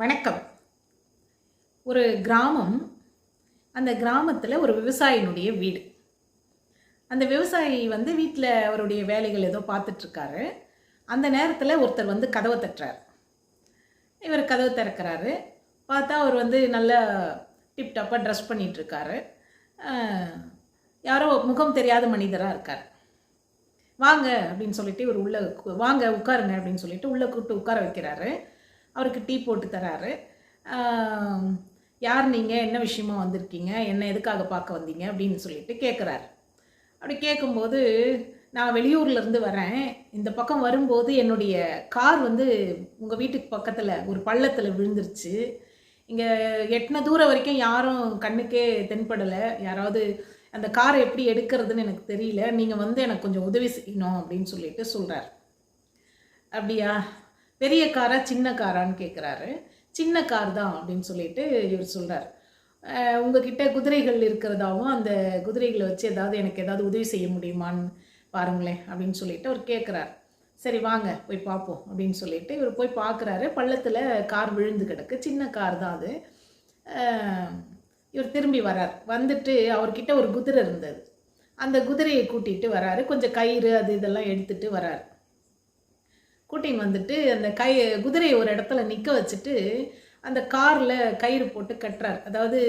வணக்கம். ஒரு கிராமம் அந்த கிராமத்தில் ஒரு விவசாயினுடைய வீடு. அந்த விவசாயி வந்து வீட்டில் அவருடைய வேலைகள் ஏதோ பார்த்துட்ருக்காரு அந்த நேரத்தில் ஒருத்தர் வந்து கதவை தட்டுறாரு. இவர் கதவை திறக்கிறாரு. பார்த்தா அவர் வந்து நல்லா டிப்டாப்பாக ட்ரெஸ் பண்ணிகிட்ருக்காரு யாரோ முகம் தெரியாத மனிதராக இருக்கார். வாங்க அப்படின்னு சொல்லிட்டு இவர் உள்ளே வாங்க உட்காருங்க அப்படின்னு சொல்லிட்டு உள்ளே கூப்பிட்டு உட்கார வைக்கிறாரு. அவருக்கு டீ போட்டு தராரு. யார் நீங்கள் என்ன விஷயமா வந்திருக்கீங்க? என்ன எதுக்காக பார்க்க வந்தீங்க? அப்படின்னு சொல்லிட்டு கேட்குறாரு அப்படி கேட்கும்போது நான் வெளியூர்லேருந்து வரேன். இந்த பக்கம் வரும்போது என்னுடைய கார் வந்து உங்கள் வீட்டுக்கு பக்கத்தில் ஒரு பள்ளத்தில் விழுந்துருச்சு. இங்கே எட்டின தூரம் வரைக்கும் யாரும் கண்ணுக்கே தென்படலை. யாராவது அந்த காரை எப்படி எடுக்கிறதுன்னு எனக்கு தெரியல. நீங்கள் வந்து எனக்கு கொஞ்சம் உதவி செய்யணும் அப்படின்னு சொல்லிட்டு சொல்கிறார் அப்படியா? பெரிய காரா சின்ன காரான்னு கேட்குறாரு சின்ன கார் தான் அப்படின்னு சொல்லிட்டு இவர் சொல்கிறார் உங்ககிட்ட குதிரைகள் இருக்கிறதாவும் அந்த குதிரைகளை வச்சு ஏதாவது எனக்கு ஏதாவது உதவி செய்ய முடியுமான்னு பாருங்களேன் அப்படின்னு சொல்லிட்டு அவர் கேட்குறார் சரி வாங்க போய் பார்ப்போம் அப்படின்னு சொல்லிட்டு இவர் போய் பார்க்குறாரு. பள்ளத்தில் கார் விழுந்து கிடக்கு. சின்ன கார் தான் அது. இவர் திரும்பி வரார் வந்துட்டு அவர்கிட்ட ஒரு குதிரை இருந்தது. அந்த குதிரையை கூட்டிகிட்டு வராரு கொஞ்சம் கயிறு அது இதெல்லாம் எடுத்துகிட்டு வராரு கூட்டின்னு வந்துட்டு அந்த கை குதிரையை ஒரு இடத்துல நிற்க வச்சுட்டு அந்த காரில் கயிறு போட்டு கட்டுறார். அதாவது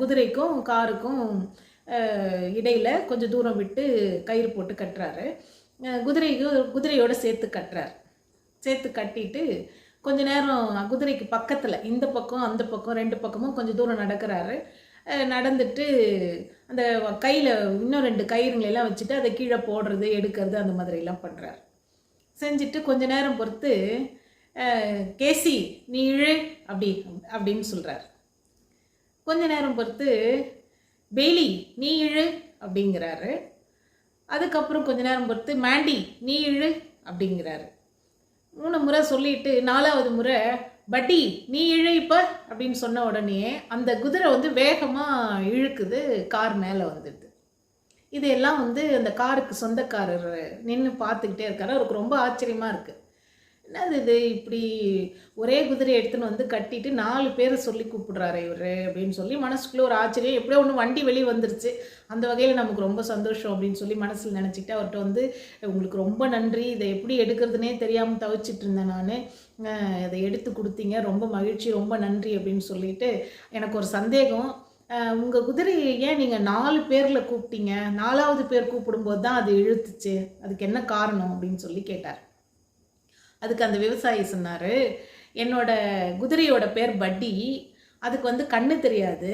குதிரைக்கும் காருக்கும் இடையில் கொஞ்சம் தூரம் விட்டு கயிறு போட்டு கட்டுறாரு. குதிரைக்கு குதிரையோடு சேர்த்து கட்டுறார். சேர்த்து கட்டிட்டு கொஞ்ச நேரம் குதிரைக்கு பக்கத்தில் இந்த பக்கம் அந்த பக்கம் ரெண்டு பக்கமும் கொஞ்சம் தூரம் நடக்கிறாரு. நடந்துட்டு அந்த கையில் இன்னும் ரெண்டு கயிறுங்களெல்லாம் வச்சுட்டு அதை கீழே போடுறது எடுக்கிறது அந்த மாதிரிலாம் பண்ணுறாரு செஞ்சுட்டு கொஞ்ச நேரம் பொறுத்து கேசி நீ இழு அப்படி அப்படின்னு சொல்கிறார் கொஞ்ச நேரம் பொறுத்து பெய்லி நீ இழு அப்படிங்கிறாரு. அதுக்கப்புறம் கொஞ்ச நேரம் பொறுத்து மேண்டி நீ இழு அப்படிங்கிறாரு. மூணு முறை சொல்லிட்டு நாலாவது முறை பட்டி நீ இழு இப்போ அப்படின்னு சொன்ன உடனே அந்த குதிரை வந்து வேகமாக இழுக்குது கார் மேலே வந்துடுது. இதையெல்லாம் வந்து அந்த காருக்கு சொந்தக்காரர் நின்று பார்த்துக்கிட்டே இருக்காரு. அவருக்கு ரொம்ப ஆச்சரியமாக இருக்குது என்னது இது? இப்படி ஒரே குதிரையை எடுத்துன்னு வந்து கட்டிட்டு நாலு பேரை சொல்லி கூப்பிடுறாரு இவர் அப்படின்னு சொல்லி மனசுக்குள்ளே ஒரு ஆச்சரியம். எப்படியோ ஒன்று வண்டி வெளியே வந்துருச்சு. அந்த வகையில் நமக்கு ரொம்ப சந்தோஷம் அப்படின்னு சொல்லி மனசில் நினச்சிக்கிட்டு அவர்கிட்ட வந்து உங்களுக்கு ரொம்ப நன்றி. இதை எப்படி எடுக்கிறதுனே தெரியாமல் தவிச்சிட்டு இருந்தேன் நான். இதை எடுத்து கொடுத்தீங்க. ரொம்ப மகிழ்ச்சி. ரொம்ப நன்றி. அப்படின்னு சொல்லிட்டு எனக்கு ஒரு சந்தேகம். உங்கள் குதிரையை ஏன் நீங்கள் நாலு பேரில் கூப்பிட்டீங்க? நாலாவது பேர் கூப்பிடும்போது தான் அது இழுத்துச்சு. அதுக்கு என்ன காரணம் அப்படின்னு சொல்லி கேட்டார். அதுக்கு அந்த விவசாயி சொன்னார் என்னோட குதிரையோட பேர் பட்டி. அதுக்கு வந்து கண்ணு தெரியாது.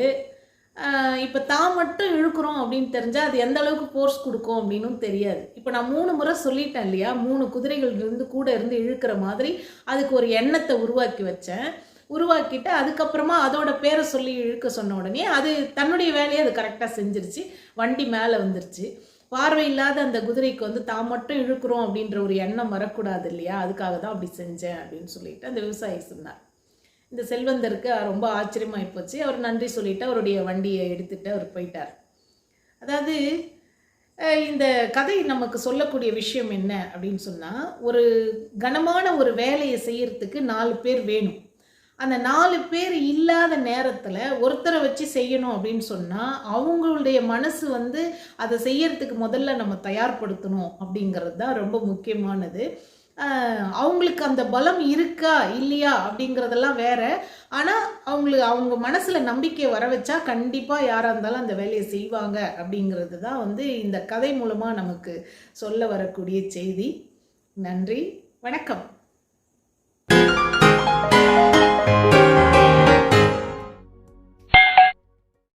இப்போ தான் மட்டும் இழுக்கிறோம் அப்படின்னு தெரிஞ்சால் அது எந்த அளவுக்கு ஃபோர்ஸ் கொடுக்கும் அப்படின்னும் தெரியாது. இப்போ நான் மூணு முறை சொல்லிட்டேன் இல்லையா? மூணு குதிரைகள் இருந்து கூட இருந்து இழுக்கிற மாதிரி அதுக்கு ஒரு எண்ணத்தை உருவாக்கி வச்சேன். உருவாக்கிட்டு அதுக்கப்புறமா அதோட பேரை சொல்லி இழுக்க சொன்ன உடனே அது தன்னுடைய வேலையை அது கரெக்டாக செஞ்சிருச்சு. வண்டி மேலே வந்துருச்சு. பார்வை இல்லாத அந்த குதிரைக்கு வந்து தான் மட்டும் இழுக்கிறோம் அப்படின்ற ஒரு எண்ணம் வரக்கூடாது இல்லையா? அதுக்காக தான் அப்படி செஞ்சேன் அப்படின்னு சொல்லிட்டு அந்த விவசாயி சொன்னார். இந்த செல்வந்தருக்கு ரொம்ப ஆச்சரியமாகி போச்சு. அவர் நன்றி சொல்லிட்டு அவருடைய வண்டியை எடுத்துகிட்டு அவர் போயிட்டார். அதாவது இந்த கதை நமக்கு சொல்லக்கூடிய விஷயம் என்ன அப்படின்னு சொன்னால் ஒரு கனமான ஒரு வேலையை செய்யறதுக்கு நாலு பேர் வேணும். அந்த நாலு பேர் இல்லாத நேரத்தில் ஒருத்தரை வச்சு செய்யணும் அப்படின்னு சொன்னால் அவங்களுடைய மனசு வந்து அதை செய்யறதுக்கு முதல்ல நம்ம தயார்படுத்தணும் அப்படிங்கிறது தான் ரொம்ப முக்கியமானது. அவங்களுக்கு அந்த பலம் இருக்கா இல்லையா அப்படிங்கிறதெல்லாம் வேற. ஆனால் அவங்களுக்கு அவங்க மனசில் நம்பிக்கை வர வச்சா கண்டிப்பாக யாராக இருந்தாலும் அந்த வேலையை செய்வாங்க அப்படிங்கிறது தான் வந்து இந்த கதை மூலமாக நமக்கு சொல்ல வரக்கூடிய செய்தி. நன்றி வணக்கம்.